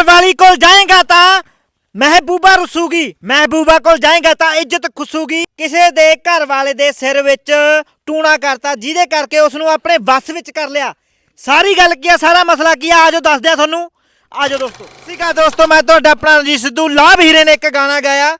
ਘਰ ਵਾਲੀ ਕੋਲ ਜਾਏਗਾ ਮਹਿਬੂਬਾ ਰਸੂਗੀ, ਮਹਿਬੂਬਾ ਕੋਲ ਜਾਏਗਾ ਤਾਂ ਇੱਜ਼ਤ ਖੁਸੂਗੀ। ਕਿਸੇ ਦੇ ਘਰ ਵਾਲੇ ਦੇ ਸਿਰ ਵਿੱਚ ਟੂਣਾ ਕਰਤਾ, ਜਿਹਦੇ ਕਰਕੇ ਉਸ ਨੂੰ ਆਪਣੇ ਵੱਸ ਵਿੱਚ ਕਰ ਲਿਆ। ਸਾਰੀ ਗੱਲ ਕੀ ਆ, ਸਾਰਾ ਮਸਲਾ ਕੀ ਆ? ਆਜੋ ਦੱਸਦੇ ਆ ਤੁਹਾਨੂੰ। ਆਜੋ ਦੋਸਤੋ। ਸਿਕਾ ਦੋਸਤੋ, ਮੈਂ ਤੁਹਾਡਾ ਆਪਣਾ ਰਣਜੀਤ ਸਿੱਧੂ, ਲਾਭ ਹੀਰੇ ਨੇ ਇੱਕ ਗਾਣਾ ਗਾਇਆ।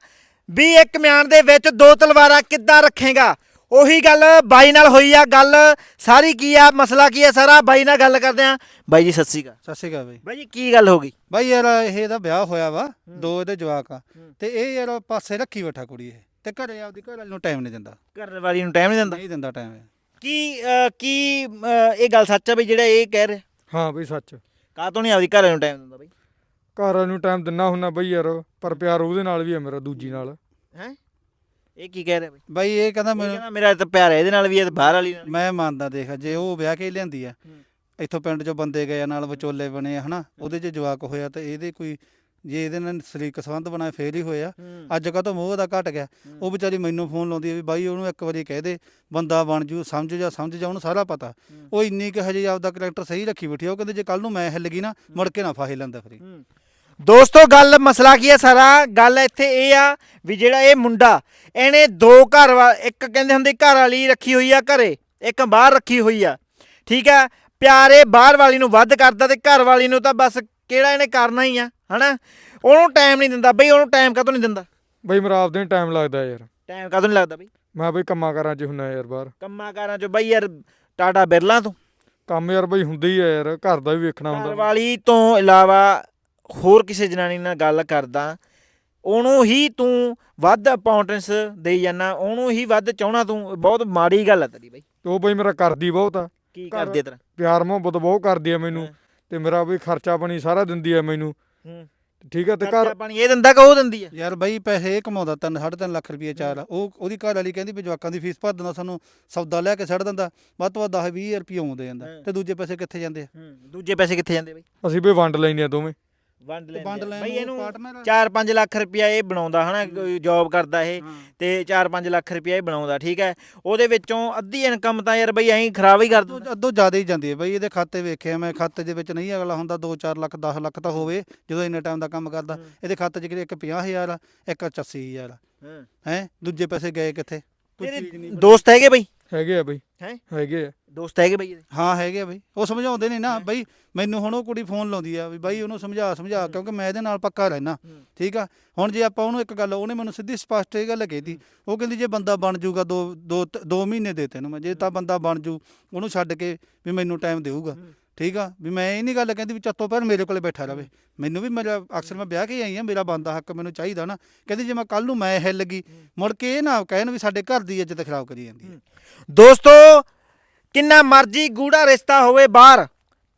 ਵੀ ਇੱਕ ਮਿਆਨ ਦੇ ਵਿੱਚ ਦੋ ਤਲਵਾਰਾਂ ਕਿੱਦਾਂ ਰੱਖੇਗਾ? ਉਹੀ ਗੱਲ ਬਾਈ ਨਾਲ ਹੋਈ ਆ ਗੱਲ। ਸਾਰੀ ਕੀ ਆ ਮਸਲਾ ਕੀ ਆ ਸਾਰਾ ਬਾਈ ਨਾਲ ਗੱਲ ਕਰਦੇ ਆ। ਬਾਈ ਜੀ ਸਤਿ ਸ਼੍ਰੀ ਅਕਾਲ। ਸਤਿ ਸ਼੍ਰੀ ਅਕਾਲ ਬਈ। ਬਾਈ ਜੀ ਕੀ ਗੱਲ ਹੋ ਗਈ? ਬਾਈ ਯਾਰ ਇਹ ਇਹਦਾ ਵਿਆਹ ਹੋਇਆ ਵਾ ਦੋ ਇਹਦੇ ਜਵਾਕ ਆ। ਤੇ ਇਹ ਯਾਰ ਪਾਸੇ ਰੱਖੀ ਬੈਠਾ ਕੁੜੀ ਇਹ। ਤੇ ਘਰੇ ਆਪਦੀ ਘਰ ਵਾਲੀ ਨੂੰ ਟਾਈਮ ਨਹੀਂ ਦਿੰਦਾ। ਘਰ ਵਾਲੀ ਨੂੰ ਟਾਈਮ ਨਹੀਂ ਦਿੰਦਾ? ਨਹੀਂ ਦਿੰਦਾ ਟਾਈਮ ਕੀ ਅਹ, ਕੀ ਅਹ, ਇਹ ਗੱਲ ਸੱਚ ਆ ਬਈ ਜਿਹੜਾ ਇਹ ਕਹਿ ਰਿਹਾ? ਹਾਂ ਬਈ ਸੱਚ। ਕਾਹ ਤੋਂ ਨਹੀਂ ਆਪਦੀ ਘਰ ਵਾਲੀ ਨੂੰ ਟਾਈਮ ਦਿੰਦਾ ਬਈ? ਘਰ ਵਾਲੇ ਨੂੰ ਟਾਈਮ ਦਿੰਨਾ ਹੁੰਨਾ ਬਈ ਯਾਰ ਪਰ ਪਿਆਰ ਉਹਦੇ ਨਾਲ ਵੀ ਹੈ ਮੇਰਾ ਦੂਜੀ ਨਾਲ। ਹੈ? ਇਹ ਕੀ ਕਹਿ ਰਿਹਾ ਬਈ ਬਾਈ ਇਹ ਕਹਿੰਦਾ ਇਹ ਕਹਿੰਦਾ ਮੇਰਾ ਤਾਂ ਪਿਆਰ ਹੈ ਇਹਦੇ ਨਾਲ ਵੀ ਹੈ ਤੇ ਬਾਹਰ ਵਾਲੀ ਨਾਲ ਵੀ। ਮੈਂ ਮੰਨਦਾ ਦੇਖ ਜੇ ਉਹ ਵਿਆਹ ਕੇ ਹੀ ਲਿਆਂਦੀ ਆ ਹੂੰ। ਇੱਥੋਂ ਪਿੰਡ ਚੋਂ ਬੰਦੇ ਗਏ ਆ, ਨਾਲ ਵਿਚੋਲੇ ਬਣੇ ਆ, ਹਨਾ ਉਹਦੇ 'ਚ ਜਵਾਕ ਹੋਇਆ ਤੇ ਇਹਦੇ ਕੋਈ ਜੇ ਇਹਦੇ ਨਾਲ ਸਰੀਕ ਸੰਬੰਧ ਬਣਾਏ ਫੇਰ ਹੀ ਹੋਇਆ ਹੂੰ। ਅੱਜ ਕਾ ਤਾਂ ਮੋਹ ਦਾ ਘਟ ਗਿਆ। ਉਹ ਵਿਚਾਰੀ ਮੈਨੂੰ ਫੋਨ ਲਾਉਂਦੀ ਆ ਵੀ ਬਾਈ ਉਹਨੂੰ ਇੱਕ ਵਾਰੀ ਕਹਿ ਦੇ ਬੰਦਾ ਬਣ ਜੂ ਸਮਝ ਜਾ ਸਮਝ ਜਾ ਉਹਨੂੰ ਸਾਰਾ ਪਤਾ ਹੂੰ। ਉਹ ਇੰਨੀ ਕਿ ਹਜੇ ਆਪਦਾ ਕਰੈਕਟਰ ਸਹੀ ਰੱਖੀ ਬੈਠੀ ਆ ਉਹ ਕਹਿੰਦੇ ਜੇ ਕੱਲ ਨੂੰ ਮੈਂ ਹਿੱਲ ਗਈ ਨਾ ਮੁੜ ਕੇ ਨਾ ਫਾਹੇ ਲੈਂਦਾ ਫਰੀ ਹੂੰ। ਦੋਸਤੋ ਗੱਲ ਮਸਲਾ ਕੀ ਹੈ ਸਾਰਾ? ਗੱਲ ਇੱਥੇ ਇਹ ਆ ਵੀ ਜਿਹੜਾ ਇਹ ਮੁੰਡਾ ਇਹਨੇ ਦੋ ਘਰ ਵਾ ਇੱਕ ਕਹਿੰਦੇ ਹੁੰਦੇ ਘਰ ਵਾਲੀ ਰੱਖੀ ਹੋਈ ਆ ਘਰੇ ਇੱਕ ਬਾਹਰ ਰੱਖੀ ਹੋਈ ਆ। ਠੀਕ ਆ? ਪਿਆਰੇ ਬਾਹਰ ਵਾਲੀ ਨੂੰ ਵੱਧ ਕਰਦਾ ਤੇ ਘਰ ਵਾਲੀ ਨੂੰ ਤਾਂ ਬਸ ਕਿਹੜਾ ਇਹਨੇ ਕਰਨਾ ਹੀ ਆ ਹਨਾ? ਉਹਨੂੰ ਟਾਈਮ ਨਹੀਂ ਦਿੰਦਾ ਬਈ ਉਹਨੂੰ ਟਾਈਮ ਕਦੋਂ ਨਹੀਂ ਦਿੰਦਾ? ਬਈ ਮੇਰਾ ਆਪਦੇ ਨੂੰ ਟਾਈਮ ਲੱਗਦਾ ਯਾਰ। ਟਾਈਮ ਕਦੋਂ ਨਹੀਂ ਲੱਗਦਾ ਬਈ? ਮੈਂ ਬਈ ਕੰਮਾਂ ਕਾਰਾਂ 'ਚ ਹੁੰਨਾ ਯਾਰ ਬਾਹਰ। ਕੰਮਾਂ ਕਾਰਾਂ ਚ ਬਈ ਯਾਰ ਟਾਟਾ ਬਿਰਲਾ ਤੋਂ। ਕੰਮ ਯਾਰ ਬਈ ਹੁੰਦਾ ਹੀ ਆ ਯਾਰ ਘਰ ਦਾ ਵੀ ਵੇਖਣਾ ਘਰ ਹੁੰਦਾ ਵਾਲੀ ਤੋਂ ਇਲਾਵਾ ਹੋਰ ਕਿਸੇ ਜਨਾਨੀ ਨਾਲ ਗੱਲ ਕਰਦਾ ਉਹਨੂੰ ਹੀ ਤੂੰ ਵੱਧ ਇੰਪੋਰਟੈਂਸ ਦੇਈ ਜਾਂਦਾ ਉਹਨੂੰ ਹੀ ਵੱਧ ਚਾਹਣਾ ਤੂੰ ਬਹੁਤ ਮਾੜੀ ਗੱਲ ਹੈ ਤੇਰੀ ਬਈ। ਤੇ ਉਹ ਬਈ ਮੇਰਾ ਕਰਦੀ ਬਹੁਤ ਆ। ਕੀ ਕਰਦੀ ਤੇਰਾ? ਪਿਆਰ ਮੁਹੱਬਤ ਬਹੁਤ ਕਰਦੀ ਆ ਮੈਨੂੰ। ਤੇ ਮੇਰਾ ਬਈ ਖਰਚਾ ਪਾਣੀ ਸਾਰਾ ਦਿੰਦੀ ਆ ਮੈਨੂੰ। ਹੂੰ। ਠੀਕ ਆ ਤੇ ਖਰਚਾ ਘਰ ਪਾਣੀ ਇਹ ਦਿੰਦਾ ਕਿ ਉਹ ਦਿੰਦੀ ਆ? ਯਾਰ ਬਾਈ ਪੈਸੇ ਇਹ ਕਮਾਉਂਦਾ ਤਿੰਨ ਸਾਢੇ ਤਿੰਨ ਲੱਖ ਰੁਪਏ ਚਾਰ। ਆ। ਉਹ ਉਹਦੀ ਘਰ ਵਾਲੀ ਕਹਿੰਦੀ ਵੀ ਜਵਾਕਾਂ ਦੀ ਫੀਸ ਭਰ ਦਿੰਦਾ ਸਾਨੂੰ ਸੌਦਾ ਲੈ ਕੇ ਛੱਡ ਦਿੰਦਾ। ਵੱਧ ਤੋਂ ਵੱਧ 10 20 ਰੁਪਏ ਆਉਂਦੇ ਜਾਂਦਾ। ਤੇ ਦੂਜੇ ਪੈਸੇ ਕਿੱਥੇ ਜਾਂਦੇ ਆ? ਦੂਜੇ ਪੈਸੇ ਕਿੱਥੇ ਜਾਂਦੇ ਬਈ? ਅਸੀਂ ਬਈ ਵੰਡ ਲੈਨੇ ਆ ਦੋਵੇਂ। ਵੰਡ ਲੈਂਦੇ ਵੰਡ। ਲੈਣ ਬਈ ਨੂੰ ਇਹਨੂੰ ਪਾਰਟਨਰ 4-5 ਲੱਖ ਰੁਪਇਆ ਇਹ ਬਣਾਉਂਦਾ ਹਨਾ ਕੋਈ ਜੌਬ ਕਰਦਾ ਇਹ ਹਾਂ। ਤੇ 4-5 ਲੱਖ ਰੁਪਇਆ ਇਹ ਬਣਾਉਂਦਾ ਠੀਕ ਹੈ? ਉਹਦੇ ਵਿੱਚੋਂ ਅੱਧੀ ਇਨਕਮ ਤਾਂ ਯਾਰ ਬਈ ਐਂ ਖਰਾਬ ਹੀ ਕਰ ਅੱਧੋ ਦਿੰਦਾ ਅੱਧੋ ਜ਼ਿਆਦਾ ਹੀ ਜਾਂਦੀ ਹੈ ਬਈ ਇਹਦੇ ਖਾਤੇ ਵੇਖਿਆ ਮੈਂ ਖਾਤੇ ਦੇ ਵਿੱਚ ਨਹੀਂ ਅਗਲਾ ਹੁੰਦਾ 2-4 ਲੱਖ 10 ਲੱਖ ਤਾਂ ਹੋਵੇ ਜਦੋਂ ਇੰਨੇ ਟਾਈਮ ਦਾ ਕੰਮ ਕਰਦਾ। ਹੂੰ। ਇਹਦੇ ਖਾਤੇ 'ਚ ਕਿਤੇ ਇੱਕ 50000 ਆ ਇੱਕ 85000 ਆ। ਹੈ? ਦੂਜੇ ਪੈਸੇ ਗਏ ਕਿੱਥੇ? ਕੋਈ ਤੇਰੇ ਚੀਜ਼ ਨਹੀਂ। ਦੋਸਤ ਹੈਗੇ ਬਈ? ਹੈਗੇ ਆ ਬਈ। ਹੈਂ? ਹੈਗੇ ਆ। ਦੋਸਤ ਹੈਗੇ ਬਈ ਇਹਦੇ? ਹਾਂ ਹੈਗੇ ਆ ਬਈ। ਉਹ ਸਮਝਾਉਂਦੇ ਨੇ ਨਾ। ਬਈ ਮੈਨੂੰ ਹੁਣ ਉਹ ਕੁੜੀ ਫੋਨ ਲਾਉਂਦੀ ਆ ਵੀ ਬਾਈ ਉਹਨੂੰ ਸਮਝਾ ਸਮਝਾ ਕਿਉਂਕਿ ਮੈਂ ਇਹਦੇ ਨਾਲ ਪੱਕਾ ਰਹਿਣਾ। ਠੀਕ ਆ? ਹੁਣ ਜੇ ਆਪਾਂ ਉਹਨੂੰ ਇੱਕ ਗੱਲ ਉਹਨੇ ਮੈਨੂੰ ਸਿੱਧੀ ਸਪਸ਼ਟ ਇਹ ਗੱਲ ਕਹੀਤੀ। ਉਹ ਕਹਿੰਦੀ ਜੇ ਬੰਦਾ ਬਣ ਜਾਊਗਾ ਦੋ ਦੋ ਦੋ ਮਹੀਨੇ ਦੇ ਤੈਨੂੰ ਮੈਂ ਜੇ ਤਾਂ ਬੰਦਾ ਬਣ ਜੂ ਉਹਨੂੰ ਛੱਡ ਕੇ ਵੀ ਮੈਨੂੰ ਟਾਈਮ ਦੇਊਗਾ। ਠੀਕ ਆ? ਵੀ ਮੈਂ ਇਹ ਨਹੀਂ ਗੱਲ ਕਹਿੰਦੀ ਵੀ ਚੱਤੋ ਪਰ ਮੇਰੇ ਕੋਲੇ ਬੈਠਾ ਰਵੇ। ਮੈਨੂੰ ਵੀ ਮੇਰਾ, ਅਕਸਰ ਮੈਂ ਵਿਆਹ ਕੇ ਆਈ ਆ, ਮੇਰਾ ਬੰਦਾ ਹੱਕ ਮੈਨੂੰ ਚਾਹੀਦਾ ਨਾ। ਕਹਿੰਦੀ ਜੇ ਮੈਂ ਕੱਲ ਨੂੰ ਮੈਂ ਹਿੱਲ ਗਈ, ਮੁੜ ਕੇ ਇਹ ਨਾ ਕਹਿਣ ਵੀ ਸਾਡੇ ਘਰ ਦੀ ਇੱਜ਼ਤ ਖਰਾਬ ਕਰੀ ਜਾਂਦੀ ਹੈ। ਦੋਸਤੋ, ਕਿੰਨਾ ਮਰਜ਼ੀ ਗੂੜਾ ਰਿਸ਼ਤਾ ਹੋਵੇ ਬਾਹਰ,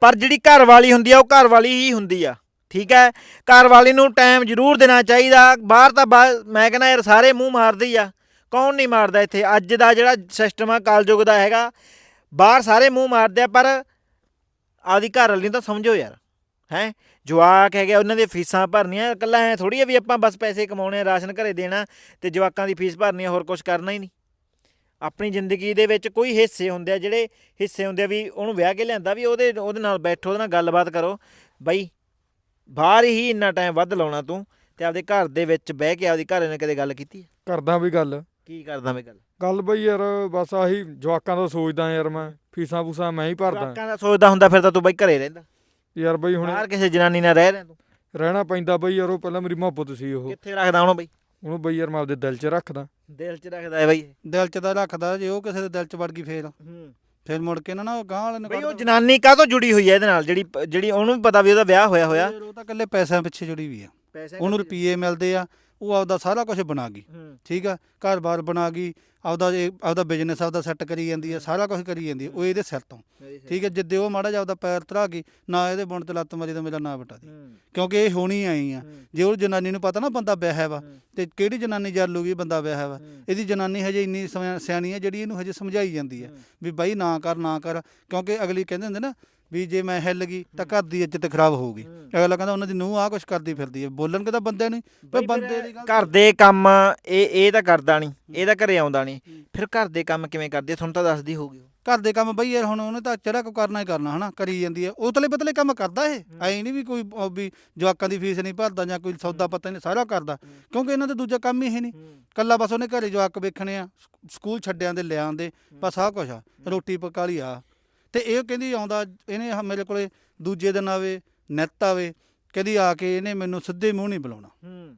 ਪਰ ਜਿਹੜੀ ਘਰ ਵਾਲੀ ਹੁੰਦੀ ਆ, ਉਹ ਘਰ ਵਾਲੀ ਹੀ ਹੁੰਦੀ ਆ। ਠੀਕ ਹੈ? ਘਰ ਵਾਲੀ ਨੂੰ ਟਾਈਮ ਜ਼ਰੂਰ ਦੇਣਾ ਚਾਹੀਦਾ। ਬਾਹਰ ਤਾਂ ਬਾ- ਮੈਂ ਕਹਿੰਦਾ ਯਾਰ ਸਾਰੇ ਮੂੰਹ ਮਾਰਦੇ ਆ। ਕੌਣ ਨਹੀਂ ਮਾਰਦਾ ਇੱਥੇ? ਅੱਜ ਦਾ ਜਿਹੜਾ ਸਿਸਟਮ ਆ, ਕਾਲਯੁਗ ਦਾ ਹੈਗਾ। ਬਾਹਰ ਸਾਰੇ ਮੂੰਹ ਮਾਰਦੇ ਆ, ਪਰ ਆਪਦੀ ਘਰ ਵਾਲੀ ਨੂੰ ਤਾਂ ਸਮਝੋ ਯਾਰ, ਹੈ? ਜਵਾਕ ਹੈਗੇ ਉਹਨਾਂ ਦੀਆਂ ਫੀਸਾਂ ਭਰਨੀਆਂ, ਇਕੱਲਾ ਐ ਥੋੜੀ ਆ ਵੀ ਆਪਾਂ ਬਸ ਪੈਸੇ ਕਮਾਉਣੇ ਆ, ਰਾਸ਼ਨ ਘਰੇ ਦੇਣਾ ਤੇ ਜਵਾਕਾਂ ਦੀ ਫੀਸ ਭਰਨੀ ਹੋਰ ਕੁਝ ਕਰਨਾ ਹੀ ਨਹੀਂ। ਆਪਣੀ ਜ਼ਿੰਦਗੀ ਦੇ ਵਿੱਚ ਕੋਈ ਹਿੱਸੇ ਹੁੰਦੇ ਆ, ਜਿਹੜੇ ਹਿੱਸੇ ਹੁੰਦੇ ਆ ਵੀ ਉਹਨੂੰ ਵਿਆਹ ਕੇ ਲਿਆਂਦਾ, ਵੀ ਉਹਦੇ ਉਹਦੇ ਨਾਲ ਬੈਠੋ, ਉਹਦੇ ਨਾਲ ਗੱਲਬਾਤ ਕਰੋ। ਬਈ, ਬਾਹਰ ਹੀ ਇੰਨਾ ਟਾਈਮ ਵੱਧ ਲਾਉਣਾ ਤੂੰ ਤੇ ਆਪਦੇ ਘਰ ਦੇ ਵਿੱਚ ਬਹਿ ਕੇ ਆਪਦੀ ਘਰ ਨੇ ਕਦੇ ਗੱਲ ਕੀਤੀ ਕਰਦਾ ਵੀ ਗੱਲ। ਕੀ ਕਰਦਾ ਮੈਂ ਗੱਲ? ਗੱਲ ਬਈ ਯਾਰ ਬਸ ਆਹੀ ਜਵਾਕਾਂ ਦਾ ਸੋਚਦਾ ਯਾਰ ਮੈਂ ਫੀਸਾਂ ਫੂਸਾਂ ਮੈਂ ਹੀ ਭਰਦਾ। ਜਵਾਕਾਂ ਦਾ ਸੋਚਦਾ ਹੁੰਦਾ ਫਿਰ ਤਾਂ ਤੂੰ ਬਈ ਘਰੇ ਰਹਿੰਦਾ। ਯਾਰ ਬਈ ਹੁਣ ਬਾਹਰ ਕਿਸੇ ਜਨਾਨੀ ਨਾਲ ਰਹਿ ਰਿਹਾ ਤੂੰ ਰਹਿਣਾ ਪੈਂਦਾ ਬਈ ਯਾਰ ਉਹ ਪਹਿਲਾਂ ਮੇਰੀ ਮੁਹੱਬਤ ਸੀ ਉਹ। ਕਿੱਥੇ ਰੱਖਦਾ ਉਹਨੂੰ ਬਈ? ਉਹਨੂੰ ਬਈ ਯਾਰ ਮੈਂ ਆਪਦੇ ਦਿਲ 'ਚ ਰੱਖਦਾ। ਦਿਲ 'ਚ ਰੱਖਦਾ ਹੈ ਬਈ। ਦਿਲ 'ਚ ਤਾਂ ਰੱਖਦਾ ਜੇ ਉਹ ਕਿਸੇ ਦੇ ਦਿਲ 'ਚ ਵੜ ਗਈ ਫੇਰ। ਹੂੰ। ਫਿਰ ਮੁੜ ਕੇ ਨਾ ਨਾ ਉਹ ਗਾਂ ਵਾਲੇ ਨੂੰ ਬਈ ਕੱਢ ਉਹ ਦਿਓ। ਜਨਾਨੀ ਕਾਹਤੋਂ ਜੁੜੀ ਹੋਈ ਹੈ ਇਹਦੇ ਨਾਲ? ਜਿਹੜੀ ਜਿਹੜੀ ਉਹਨੂੰ ਵੀ ਪਤਾ ਵੀ ਉਹਦਾ ਵਿਆਹ ਹੋਇਆ ਹੋਇਆ। ਫਿਰ ਉਹ ਤਾਂ ਇਕੱਲੇ ਪੈਸਿਆਂ ਪਿੱਛੇ ਜੁੜੀ ਵੀ ਆ। ਪੈਸੇ ਉਹਨੂੰ ਰੁਪਏ ਮਿਲਦੇ ਆ। ਉਹ ਆਪਦਾ ਸਾਰਾ ਕੁਝ ਬਣਾ ਗਈ। ਹੂੰ। ਠੀਕ ਆ? ਘਰ-ਬਾਰ ਬਣਾ ਗਈ ਆਪਦਾ ਇਹ ਆਪਦਾ ਬਿਜ਼ਨਸ ਆਪਦਾ ਸੈੱਟ ਕਰੀ ਜਾਂਦੀ ਆ ਸਾਰਾ ਕੁਝ ਕਰੀ ਜਾਂਦੀ ਆ ਉਹ ਇਹਦੇ ਸਿਰ ਤੋਂ। ਠੀਕ ਹੈ ਜਿੱਦੇ ਉਹ ਮਾੜਾ ਜਿਹਾ ਆਪਦਾ ਪੈਰ ਧਰਾ ਗਈ ਨਾ ਇਹਦੇ ਬੁਣ ਤੇ ਲੱਤ ਮਾਰੀ ਤਾਂ ਮੇਰਾ ਨਾਂ ਬਟਾ ਦੀ। ਹੂੰ। ਕਿਉਂਕਿ ਇਹ ਹੋਣੀ ਆਈ ਆ। ਜੇ ਉਹ ਜਨਾਨੀ ਨੂੰ ਪਤਾ ਨਾ ਬੰਦਾ ਵਿਆਹਿਆ ਵਾ। ਤੇ ਕਿਹੜੀ ਜਨਾਨੀ ਜਰ ਲੂਗੀ ਬੰਦਾ ਵਿਆਹਿਆ ਵਾ। ਇਹਦੀ ਜਨਾਨੀ ਹਜੇ ਇੰਨੀ ਸਿਆ- ਸਿਆਣੀ ਆ ਜਿਹੜੀ ਇਹਨੂੰ ਹਜੇ ਸਮਝਾਈ ਜਾਂਦੀ ਆ ਵੀ ਬਾਈ ਨਾ ਕਰ ਨਾ ਕਰ। ਕਿਉਂਕਿ ਅਗਲੀ ਕਹਿੰਦੇ ਹੁੰਦੇ ਨਾ ਵੀ ਜੇ ਮੈਂ ਹਿੱਲ ਗਈ ਤਾਂ ਘਰ ਦੀ ਇੱਜ਼ਤ ਖਰਾਬ ਹੋਊਗੀ। ਅਗਲਾ ਕਹਿੰਦਾ ਉਹਨਾਂ ਦੀ ਨੂੰਹ ਆ ਕੁਛ ਕਰਦੀ ਫਿਰਦੀ ਹੈ। ਬੋਲਣ ਕਿਤਾ ਬੰਦੇ ਨਹੀਂ ਪਰ ਬਈ ਬੰਦੇ ਦੀ ਗੱਲ ਘਰ ਦੇ ਕੰਮ ਇਹ ਇਹ ਤਾਂ ਕਰਦਾ ਨਹੀਂ ਇਹ ਤਾਂ ਘਰੇ ਆਉਂਦਾ ਨਹੀਂ। ਫਿਰ ਘਰ ਦੇ ਕੰਮ ਕਿਵੇਂ ਕਰਦੀ? ਆ? ਤੁਹਾਨੂੰ ਤਾਂ ਦੱਸਦੀ ਹੋਊਗੀ। ਘਰ ਦੇ ਕੰਮ ਬਈ ਯਾਰ ਹੁਣ ਉਹਨੇ ਤਾਂ ਚੜਾ ਕੋ ਕਰਨਾ ਹੀ ਕਰਨਾ ਹਨਾ? ਕਰੀ ਜਾਂਦੀ ਹੈ। ਉਤਲੇ ਬਤਲੇ ਕੰਮ ਕਰਦਾ ਇਹ? ਐ ਨਹੀਂ ਵੀ ਕੋਈ ਵੀ ਜਵਾਕਾਂ ਦੀ ਫੀਸ ਨਹੀਂ ਭਰਦਾ ਜਾਂ ਕੋਈ ਸੌਦਾ ਪਤਾ ਨਹੀਂ ਸਾਰਾ ਕਰਦਾ। ਕਿਉਂਕਿ ਇਹਨਾਂ ਦਾ ਦੂਜਾ ਕੰਮ ਹੀ ਇਹ ਨਹੀਂ। ਕੱਲਾ ਬਸ ਉਹਨੇ ਘਰੇ ਜਵਾਕ ਵੇਖਣੇ ਆ ਸਕ- ਸਕੂਲ ਛੱਡਿਆਂ ਦੇ ਲਿਆਂਦੇ ਬਸ ਆਹ ਕੁਛ ਆ। ਰੋਟੀ ਪਕਾ ਲਈ ਆ। ਤੇ ਇਹ ਕਹਿੰਦੀ ਆਉਂਦਾ ਇਹਨੇ ਆਹ ਮੇਰੇ ਕੋਲੇ ਦੂਜੇ ਦਿਨ ਆਵੇ ਨਿੱਤ ਆਵੇ ਕਹਿੰਦੀ ਆ ਕੇ ਇਹਨੇ ਮੈਨੂੰ ਸਿੱਧੇ ਮੂੰਹ ਨਹੀਂ ਬੁਲਾਉਣਾ ਹੂੰ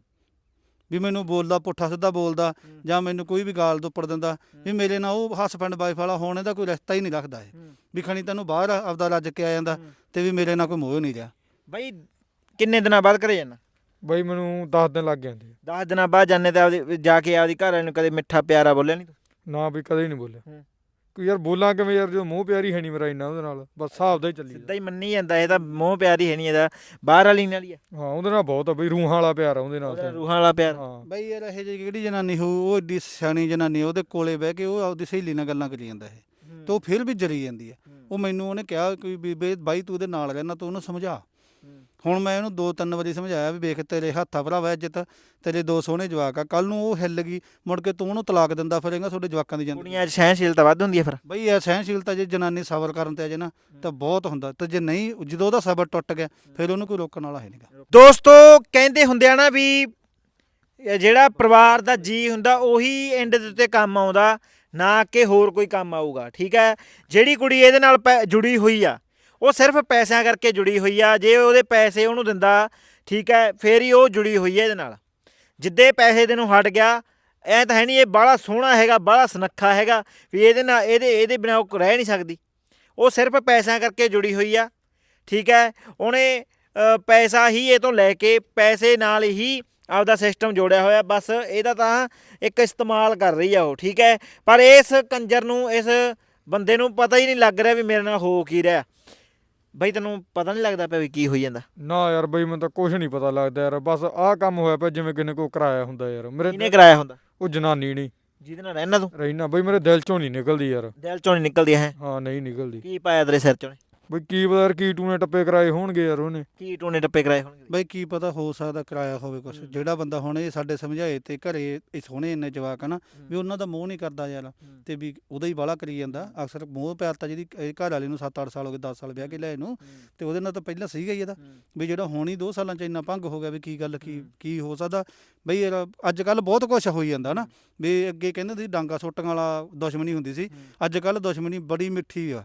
ਵੀ ਮੈਨੂੰ ਬੋਲਦਾ ਪੁੱਠਾ ਸਿੱਧਾ ਬੋਲਦਾ। ਜਾਂ ਮੈਨੂੰ ਕੋਈ ਵੀ ਗਾਲ ਦੁੱਪੜ ਦਿੰਦਾ ਵੀ ਮੇਰੇ ਨਾਲ ਉਹ ਹਸਬੈਂਡ ਵਾਈਫ ਵਾਲਾ ਹੋਣ ਇਹਦਾ ਕੋਈ ਰਿਸ਼ਤਾ ਹੀ ਨਹੀਂ ਰੱਖਦਾ ਇਹ। ਵੀ ਖਣੀ ਤੈਨੂੰ ਬਾਹਰ ਆਪਦਾ ਰੱਜ ਕੇ ਆ ਜਾਂਦਾ। ਤੇ ਵੀ ਮੇਰੇ ਨਾਲ ਕੋਈ ਮੋਹ ਨਹੀਂ ਰਿਹਾ ਬਈ ਕਿੰਨੇ ਦਿਨਾਂ ਬਾਅਦ ਘਰੇ ਜਾਣਾ ਬਈ ਮੈਨੂੰ 10 ਦਿਨ ਲੱਗ ਜਾਂਦੇ ਆ। 10 ਦਿਨਾਂ ਬਾਅਦ ਜਾਣੇ ਤੇ ਆਪਦੀ ਜਾ ਕੇ ਆਪਦੀ ਘਰ ਵਾਲੇ ਨੂੰ ਕਦੇ ਮਿੱਠਾ ਪਿਆਰਾ ਬੋਲਿਆ ਨਹੀਂ ਤੂੰ ਨਾ ਵੀ ਕਦੇ ਨਹੀਂ ਬੋਲਿਆ ਹੂੰ। ਕੋਈ ਯਾਰ ਬੋਲਾਂ ਕਿਵੇਂ ਯਾਰ ਜਦੋਂ ਮੂੰਹ ਪਿਆਰੀ ਹੈ ਨਹੀਂ ਮੇਰਾ ਇੰਨਾ ਉਹਦੇ ਨਾਲ ਬਸ ਹਿਸਾਬ ਦਾ ਹੀ ਚੱਲੀ ਸਿੱਧਾ ਹੀ ਮੰਨੀ ਜਾਂਦਾ ਇਹ ਤਾਂ ਮੋਹ ਪਿਆਰ ਹੀ ਨਹੀਂ ਇਹਦਾ ਬਾਹਰ ਵਾਲੀ ਨਾਲ ਹੀ ਆ। ਹਾਂ ਉਹਦੇ ਨਾਲ ਬਹੁਤ ਆ ਬਈ ਰੂਹਾਂ ਵਾਲਾ ਪਿਆਰ ਆ ਉਹਦੇ ਨਾਲ ਉਹਦਾ ਤਾਂ। ਰੂਹਾਂ ਵਾਲਾ ਪਿਆਰ। ਹਾਂ। ਬਈ ਯਾਰ ਇਹ ਜਿਹੀ ਕਿਹੜੀ ਜਨਾਨੀ ਹੋ ਉਹ ਏਡੀ ਸਿਆਣੀ ਜਨਾਨੀ ਉਹਦੇ ਕੋਲੇ ਬਹਿ ਕੇ ਉਹ ਆਪਦੀ ਸਹੇਲੀ ਨਾਲ ਗੱਲਾਂ ਕਰੀ ਜਾਂਦਾ ਇਹ। ਤੇ ਉਹ ਫਿਰ ਵੀ ਜਰੀ ਜਾਂਦੀ ਹੈ। ਉਹ ਮੈਨੂੰ ਉਹਨੇ ਕਿਹਾ ਕਿ ਵੀ ਬੇ- ਬਾਈ ਤੂੰ ਉਹਦੇ ਨਾਲ ਰਹਿਣਾ ਤੂੰ ਉਹਨੂੰ ਸਮਝਾ। ਹੁਣ ਮੈਂ ਉਹਨੂੰ ਦੋ ਤਿੰਨ ਵਾਰੀ ਸਮਝਾਇਆ ਵੀ ਵੇਖ ਤੇਰੇ ਹੱਥਾਂ ਭਰਾਵਾ ਇੱਜ਼ਤ ਤੇਰੇ ਦੋ ਸੋਹਣੇ ਜਵਾਕ ਆ ਕੱਲ ਨੂੰ ਉਹ ਹਿੱਲ ਗਈ ਮੁੜ ਕੇ ਤੂੰ ਉਹਨੂੰ ਤਲਾਕ ਦਿੰਦਾ ਫਿਰੇਗਾ ਤੁਹਾਡੇ ਜਵਾਕਾਂ ਦੀ ਜ਼ਿੰਦਗੀ। ਕੁੜੀਆਂ 'ਚ ਸਹਿਨਸ਼ੀਲਤਾ ਵੱਧ ਹੁੰਦੀ ਹੈ ਫਿਰ। ਬਈ ਇਹ ਸਹਿਨਸ਼ੀਲਤਾ ਜੇ ਜਨਾਨੀ ਸਬਰ ਕਰਨ ਤੇ ਆ ਜੇ ਨਾ ਤਾਂ ਬਹੁਤ ਹੁੰਦਾ ਤੇ ਜੇ ਨਹੀਂ ਜਦੋਂ ਉਹਦਾ ਸਬਰ ਟੁੱਟ ਗਿਆ ਫਿਰ ਉਹਨੂੰ ਕੋਈ ਰੋਕਣ ਵਾਲਾ ਹੈ ਨਹੀਂਗਾ ਦੋਸਤੋ ਕਹਿੰਦੇ ਹੁੰਦੇ ਆ ਨਾ ਵੀ ਇਹ ਜਿਹੜਾ ਪਰਿਵਾਰ ਦਾ ਜੀ ਹੁੰਦਾ ਉਹੀ ਐਂਡ ਦੇ ਉੱਤੇ ਕੰਮ ਆਉਂਦਾ ਨਾ ਕਿ ਹੋਰ ਕੋਈ ਕੰਮ ਆਊਗਾ ਠੀਕ ਹੈ? ਜਿਹੜੀ ਕੁੜੀ ਇਹਦੇ ਨਾਲ ਪੈ- ਜੁੜੀ ਹੋਈ ਆ ਉਹ ਸਿਰਫ ਪੈਸਿਆਂ ਕਰਕੇ ਜੁੜੀ ਹੋਈ ਆ, ਜੇ ਉਹਦੇ ਪੈਸੇ ਉਹਨੂੰ ਦਿੰਦਾ, ਠੀਕ ਹੈ, ਫੇਰ ਹੀ ਉਹ ਜੁੜੀ ਹੋਈ ਹੈ ਇਹਦੇ ਨਾਲ। ਜਿੱਦੇ ਪੈਸੇ ਦੇ ਨੂੰ ਹਟ ਗਿਆ, ਐ ਤਾਂ ਹੈ ਨਹੀਂ, ਇਹ ਬਾਹਲਾ ਸੋਹਣਾ ਹੈਗਾ, ਬਾਹਲਾ ਸੁਨੱਖਾ ਹੈਗਾ, ਵੀ ਇਹਦੇ ਨਾਲ, ਇਹਦੇ ਇਹਦੇ ਬਿਨਾਂ ਉਹ ਰਹਿ ਨਹੀਂ ਸਕਦੀ। ਉਹ ਸਿਰਫ ਪੈਸਿਆਂ ਕਰਕੇ ਜੁੜੀ ਹੋਈ ਆ, ਠੀਕ ਹੈ, ਉਹਨੇ ਪੈਸਾ ਹੀ ਇਹ ਤੋਂ ਲੈ ਕੇ ਪੈਸੇ ਨਾਲ ਹੀ ਆਪਦਾ ਸਿਸਟਮ ਜੋੜਿਆ ਹੋਇਆ, ਬਸ ਇਹਦਾ ਤਾਂ ਇੱਕ ਇਸਤੇਮਾਲ ਕਰ ਰਹੀ ਆ ਉਹ, ਠੀਕ ਹੈ। ਪਰ ਇਸ ਕੰਜਰ ਨੂੰ, ਇਸ ਬੰਦੇ ਨੂੰ ਪਤਾ ਹੀ ਨਹੀਂ ਲੱਗ ਰਿਹਾ ਵੀ ਮੇਰੇ ਨਾਲ ਹੋ ਕੀ ਰਿਹਾ। ਬਈ ਤੈਨੂੰ ਪਤਾ ਨਹੀਂ ਲੱਗਦਾ ਪਿਆ ਵੀ ਕੀ ਹੋਈ ਜਾਂਦਾ? ਨਾ ਯਾਰ ਬਈ ਮੈਨੂੰ ਤਾਂ ਕੁਝ ਨਹੀਂ ਪਤਾ ਲੱਗਦਾ ਯਾਰ ਬਸ ਆਹ ਕੰਮ ਹੋਇਆ ਪਿਆ ਜਿਵੇਂ ਕਿਨੇ ਕੋ ਕਰਾਇਆ ਹੁੰਦਾ ਯਾਰ। ਮੇਰੇ ਕਿਹਨੇ ਕਰਾਇਆ ਹੁੰਦਾ? ਉਹ ਜਨਾਨੀ ਨਹੀਂ। ਜਿਹਦੇ ਨਾਲ ਰਹਿਣਾ ਤੂੰ? ਰਹਿਣਾ ਬਈ ਮੇਰੇ ਦਿਲ ਚੋਂ ਨਹੀਂ ਨਿਕਲਦੀ ਯਾਰ। ਦਿਲ ਚੋਂ ਨਹੀਂ ਨਿਕਲਦੀ ਹੈ ਹਾਂ ਨਹੀਂ ਨਿਕਲਦੀ। ਕੀ ਪਾਇਆ ਤੇਰੇ ਸਿਰ ਚੋਂ? ਬਈ ਕੀ ਪਤਾ ਯਾਰ ਕੀ ਟੂਨੇ ਟੱਪੇ ਕਰਾਏ ਹੋਣਗੇ ਯਾਰ ਉਹਨੇ। ਕੀ ਟੂਨੇ ਟੱਪੇ ਕਰਾਏ ਹੋਣਗੇ? ਬਈ ਕੀ ਪਤਾ ਹੋ ਸਕਦਾ ਕਰਾਇਆ ਹੋਵੇ ਕੁਛ। ਜਿਹੜਾ ਬੰਦਾ ਹੁਣ ਇਹ ਸਾਡੇ ਸਮਝਾਏ ਤੇ ਘਰੇ ਇਹ ਸੋਹਣੇ ਇੰਨੇ ਜਵਾਕ ਆ ਨਾ ਵੀ ਉਹਨਾਂ ਦਾ ਮੋਹ ਨਹੀਂ ਕਰਦਾ ਯਾਰ। ਤੇ ਵੀ ਉਹਦਾ ਹੀ ਬਾਲਾ ਕਰੀ ਜਾਂਦਾ। ਅਕਸਰ ਮੋਹ ਪਿਆਰ ਤਾਂ ਜਿਹਦੀ ਇਹ ਘਰ ਵਾਲੇ ਨੂੰ 7-8 ਸਾਲ ਹੋ ਗਏ 10 ਸਾਲ ਵਿਆਹ ਕੇ ਲਿਆਏ ਨੂੰ ਤੇ ਉਹਦੇ ਨਾਲ ਤਾਂ ਪਹਿਲਾਂ ਸਹੀ ਗਈ ਇਹਦਾ ਵੀ ਜਿਹੜਾ ਹੁਣ ਹੀ 2 ਸਾਲਾਂ ਚ ਇੰਨਾ ਭੰਗ ਹੋ ਗਿਆ ਵੀ ਕੀ ਗੱਲ ਕੀ ਕੀ ਹੋ ਸਕਦਾ। ਬਈ ਯਾਰ ਅੱਜ ਕੱਲ ਬਹੁਤ ਕੁਝ ਹੋਈ ਜਾਂਦਾ ਨਾ। ਵੀ ਅੱਗੇ ਕਹਿੰਦੇ ਸੀ ਡਾਂਗਾ ਸੁੱਟਣ ਵਾਲਾ ਦੁਸ਼ਮਣੀ ਹੁੰਦੀ ਸੀ। ਅੱਜ ਕੱਲ ਦੁਸ਼ਮਣੀ ਬੜੀ ਮਿੱਠੀ ਆ।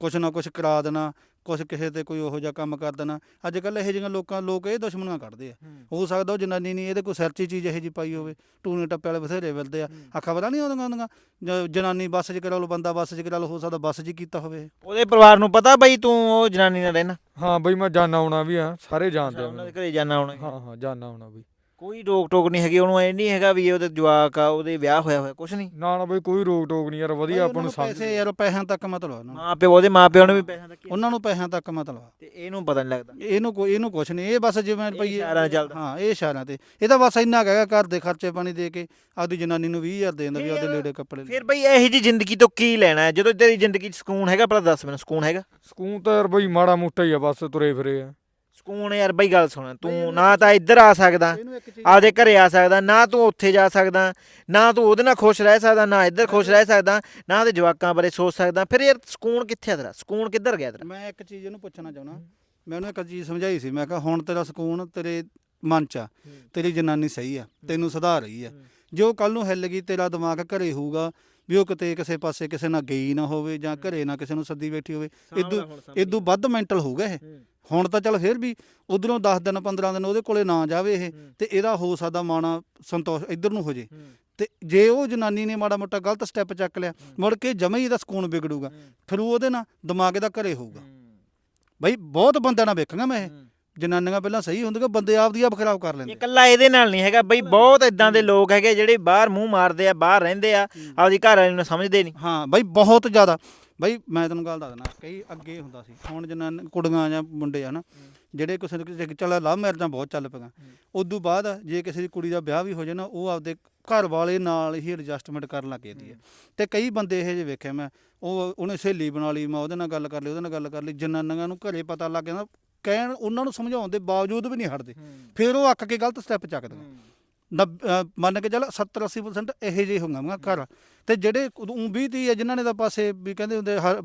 ਕੁਛ ਨਾ ਕੁਛ ਕਰਾ ਦੇਣਾ ਕੁਛ ਕਿਸੇ ਤੇ ਕੋਈ ਉਹੋ ਜਿਹਾ ਕੰਮ ਕਰ ਦੇਣਾ। ਅੱਜ ਕੱਲ ਇਹੋ ਜਿਹੀਆਂ ਲੋਕਾਂ ਲੋਕ ਇਹ ਦੁਸ਼ਮਣੀਆਂ ਕੱਢਦੇ ਆ। ਹੋ। ਸਕਦਾ ਉਹ ਜਨਾਨੀ ਨਹੀਂ ਇਹਦੇ ਕੋਈ ਸਰਚੀ ਚੀਜ਼ ਇਹੋ ਜਿਹੀ ਪਾਈ ਹੋਵੇ ਟੂਨੇ ਟੱਪੇ ਵਾਲੇ ਬਥੇਰੇ ਮਿਲਦੇ ਆ। ਆ ਖਬਰਾਂ ਨਹੀਂ ਆਉਂਦੀਆਂ ਹੁੰਦੀਆਂ ਜ- ਜਨਾਨੀ ਬੱਸ 'ਚ ਕਰਾ ਲਓ ਬੰਦਾ ਬੱਸ 'ਚ ਕਰਾ ਲਓ ਹੋ ਸਕਦਾ ਬੱਸ 'ਚ ਹੀ ਕੀਤਾ ਹੋਵੇ ਉਹਦੇ ਪਰਿਵਾਰ ਨੂੰ ਪਤਾ ਬਈ ਤੂੰ ਉਹ ਜਨਾਨੀ ਨਾਲ ਰਹਿਣਾ? ਹਾਂ ਬਈ ਮੈਂ ਜਾਣਾ ਆਉਣਾ ਵੀ ਆ ਸਾਰੇ ਜਾਣਦੇ ਆ ਉਹਨਾਂ ਦੇ ਮੈਨੂੰ। ਘਰੇ ਜਾਣਾ ਆਉਣਾ। ਹਾਂ ਹਾਂ ਜਾਣਾ ਆਉਣਾ ਬਈ। ਕੋਈ ਰੋਕ ਟੋਕ ਨਹੀਂ ਹੈਗੀ ਉਹਨੂੰ ਐ ਨਹੀਂ ਹੈਗਾ ਵੀ ਉਹਦੇ ਜਵਾਕ ਆ ਉਹਦੇ ਵਿਆਹ ਹੋਇਆ ਹੋਇਆ ਕੁਛ ਨਹੀਂ ਨਾ ਨਾ ਬਈ ਕੋਈ ਰੋਕ ਟੋਕ ਨਹੀਂ ਯਾਰ ਵਧੀਆ ਆਪਾਂ ਨੂੰ ਸਮਝ ਪੈਸੇ ਯਾਰ ਪੈਸਿਆਂ ਤੱਕ ਮਤਲਬ ਆ ਉਹਨਾਂ ਨੂੰ। ਮਾਂ ਪਿਓ ਉਹਦੇ ਮਾਂ ਪਿਓ ਨੂੰ ਵੀ ਪੈਸਾ ਤੱਕ ਉਹਨਾਂ ਨੂੰ ਪੈਸਿਆਂ ਤੱਕ ਮਤਲਬ ਆ। ਤੇ ਇਹਨੂੰ ਪਤਾ ਨਹੀਂ ਲੱਗਦਾ ਇਹਨੂੰ ਕੋਈ ਇਹਨੂੰ ਕੁਛ ਨਹੀਂ ਇਹ ਬਸ ਜਿਵੇਂ ਇਹ ਰੁਪਈਏ ਚੱਲਦਾ। ਹਾਂ ਇਹ ਇਸ਼ਾਰਿਆਂ ਤੇ ਇਹਦਾ ਬਸ ਇੰਨਾ ਕੁ ਹੈਗਾ ਘਰ ਦੇ ਖਰਚੇ ਪਾਣੀ ਦੇ ਕੇ ਆਪਦੀ ਜਨਾਨੀ ਨੂੰ 20000 ਦੇ ਦਿੰਦਾ ਵੀ ਆਪਦੇ ਲੀੜੇ ਕੱਪੜੇ ਲੈ। ਫਿਰ ਬਈ ਇਹੋ ਜੀ ਜ਼ਿੰਦਗੀ ਤੋਂ ਕੀ ਲੈਣਾ ਹੈ? ਜਦੋਂ ਤੇਰੀ ਜ਼ਿੰਦਗੀ 'ਚ ਸਕੂਨ ਹੈਗਾ ਪਹਿਲਾਂ ਦੱਸ ਮੈਨੂੰ ਸਕੂਨ ਹੈਗਾ ਸਕੂਨ ਤਾਂ ਯਾਰ ਬਈ ਮਾੜਾ ਮੋਟਾ ਹੀ ਆ ਬਸ ਤੁਰੇ ਫਿਰੇ ਆ ਸਕੂਨ ਯਾਰ ਬਈ ਗੱਲ ਸੁਣ ਤੂੰ ਨਾ ਤਾਂ ਇੱਧਰ ਆ ਸਕਦਾ ਆਪਦੇ ਘਰੇ ਆ ਸਕਦਾ ਨਾ ਤੂੰ ਉੱਥੇ ਜਾ ਸਕਦਾ ਨਾ ਤੂੰ ਉਹਦੇ ਨਾਲ ਖੁਸ਼ ਰਹਿ ਸਕਦਾ ਨਾ ਇੱਧਰ ਖੁਸ਼ ਰਹਿ ਸਕਦਾ ਨਾ ਉਹਦੇ ਜਵਾਕਾਂ ਬਾਰੇ ਸੋਚ ਸਕਦਾ। ਫਿਰ ਯਾਰ ਸਕੂਨ ਕਿੱਥੇ ਆ ਤੇਰਾ? ਸਕੂਨ ਕਿੱਧਰ ਗਿਆ ਤੇਰਾ? ਮੈਂ ਇੱਕ ਚੀਜ਼ ਇਹਨੂੰ ਪੁੱਛਣਾ ਚਾਹੁੰਦਾ। ਮੈਂ ਉਹਨੂੰ ਇੱਕ ਚੀਜ਼ ਸਮਝਾਈ ਸੀ ਮੈਂ ਕਿਹਾ ਹੁਣ ਤੇਰਾ ਸਕੂਨ ਤੇਰੇ ਮਨ 'ਚ ਆ ਤੇਰੀ ਜਨਾਨੀ ਸਹੀ ਆ ਤੈਨੂੰ ਸੁਧਾਰ ਰਹੀ ਆ। ਜੋ ਕੱਲ ਨੂੰ ਹਿੱਲ ਗਈ ਤੇਰਾ ਦਿਮਾਗ ਘਰੇ ਹੋਊਗਾ ਵੀ ਉਹ ਕਿਤੇ ਕਿਸੇ ਪਾਸੇ ਕਿਸੇ ਨਾਲ ਗਈ ਨਾ ਹੋਵੇ ਜਾਂ ਘਰੇ ਨਾ ਕਿਸੇ ਨੂੰ ਸੱਦੀ ਬੈਠੀ ਹੋਵੇ। ਇਦੋਂ ਇਦੋਂ ਵੱਧ ਮੈਂਟਲ ਹੋਊਗਾ ਇਹ। ਹੁਣ ਤਾਂ ਚੱਲ ਫਿਰ ਵੀ ਉਧਰੋਂ 10 ਦਿਨ 15 ਦਿਨ ਉਹਦੇ ਕੋਲੇ ਨਾ ਜਾਵੇ ਇਹ ਤੇ ਇਹਦਾ ਹੋ ਸਕਦਾ ਮਾਣਾ ਸੰਤੋਸ਼ ਇੱਧਰ ਨੂੰ ਹੋ ਜੇ। ਤੇ ਜੇ ਉਹ ਜਨਾਨੀ ਨੇ ਮਾੜਾ ਮੋਟਾ ਗਲਤ ਸਟੈਪ ਚੱਕ ਲਿਆ ਮੁੜ ਕੇ ਜਮੇ ਹੀ ਇਹਦਾ ਸਕੂਨ ਵਿਗੜੂਗਾ। ਫਿਰ ਉਹ ਉਹਦੇ ਨਾਲ ਦਿਮਾਗ ਇਹਦਾ ਘਰੇ ਹੋਊਗਾ। ਬਈ ਬਹੁਤ ਬੰਦਿਆਂ ਨਾਲ ਵੇਖਾਂਗਾ ਮੈਂ ਇਹ। ਜਨਾਨੀਆਂ ਪਹਿਲਾਂ ਸਹੀ ਹੁੰਦੀਆਂ ਬੰਦੇ ਆਪਦੀ ਆਪ ਖਰਾਬ ਕਰ ਲੈਂਦੇ। ਇਕੱਲਾ ਇਹਦੇ ਨਾਲ ਨਹੀਂ ਹੈਗਾ। ਬਈ ਬਹੁਤ ਇਦਾਂ ਦੇ ਲੋਕ ਹੈਗੇ ਜਿਹੜੇ ਬਾਹਰ ਮੂੰਹ ਮਾਰਦੇ ਆ ਬਾਹਰ ਰਹਿੰਦੇ ਆ ਆਪਦੀ ਘਰ ਵਾਲੀ ਨੂੰ ਸਮਝਦੇ ਨਹੀਂ। ਹਾਂ ਬਈ ਬਹੁਤ ਜ਼ਿਆਦਾ। ਬਈ ਮੈਂ ਤੈਨੂੰ ਗੱਲ ਦੱਸ ਦਿੰਦਾ ਕਈ ਅੱਗੇ ਹੁੰਦਾ ਸੀ ਹੁਣ ਜਨਾਨ ਕੁੜੀਆਂ ਜਾਂ ਮੁੰਡੇ ਆ ਨਾ ਜਿਹੜੇ ਕਿਸੇ ਕਿਸੇ ਚੱਲ ਲਵ ਮੈਰਿਜਾਂ ਬਹੁਤ ਚੱਲ ਪਈਆਂ। ਉਦੋਂ ਬਾਅਦ ਜੇ ਕਿਸੇ ਦੀ ਕੁੜੀ ਦਾ ਵਿਆਹ ਵੀ ਹੋ ਜਾਏ ਨਾ ਉਹ ਆਪਦੇ ਘਰ ਵਾਲੇ ਨਾਲ ਹੀ ਐਡਜਸਟਮੈਂਟ ਕਰਨ ਲੱਗ ਜਾਂਦੀ ਹੈ। ਤੇ ਕਈ ਬੰਦੇ ਇਹੋ ਜਿਹੇ ਵੇਖੇ ਮੈਂ ਉਹ ਉਹਨੇ ਸਹੇਲੀ ਬਣਾ ਲਈ ਮੈਂ ਉਹਦੇ ਨਾਲ ਗੱਲ ਕਰ ਲਈ ਉਹਦੇ ਨਾਲ ਗੱਲ ਕਰ ਲਈ ਜਨਾਨੀਆਂ ਨੂੰ ਘਰੇ ਪਤਾ ਲੱਗ ਜਾਂਦਾ ਕਹਿਣ ਉਹਨਾਂ ਨੂੰ ਸਮਝਾਉਣ ਦੇ ਬਾਵਜੂਦ ਵੀ ਨਹੀਂ ਹਟਦੇ। ਫਿਰ ਉਹ ਅੱਕ ਕੇ ਗਲਤ ਸਟੈਪ ਚੱਕਦੇ ਨੱਬ- ਅਹ ਮੰਨ ਕੇ ਚੱਲ 70 80% ਇਹੋ ਜਿਹੇ ਹੋਣਗੇ ਘਰ। ਤੇ ਜਿਹੜੇ ਉਂ 20 30 ਆ ਜਿਨ੍ਹਾਂ ਨੇ ਤਾਂ ਪਾਸੇ ਵੀ ਕਹਿੰਦੇ ਹੁੰਦੇ ਹਰ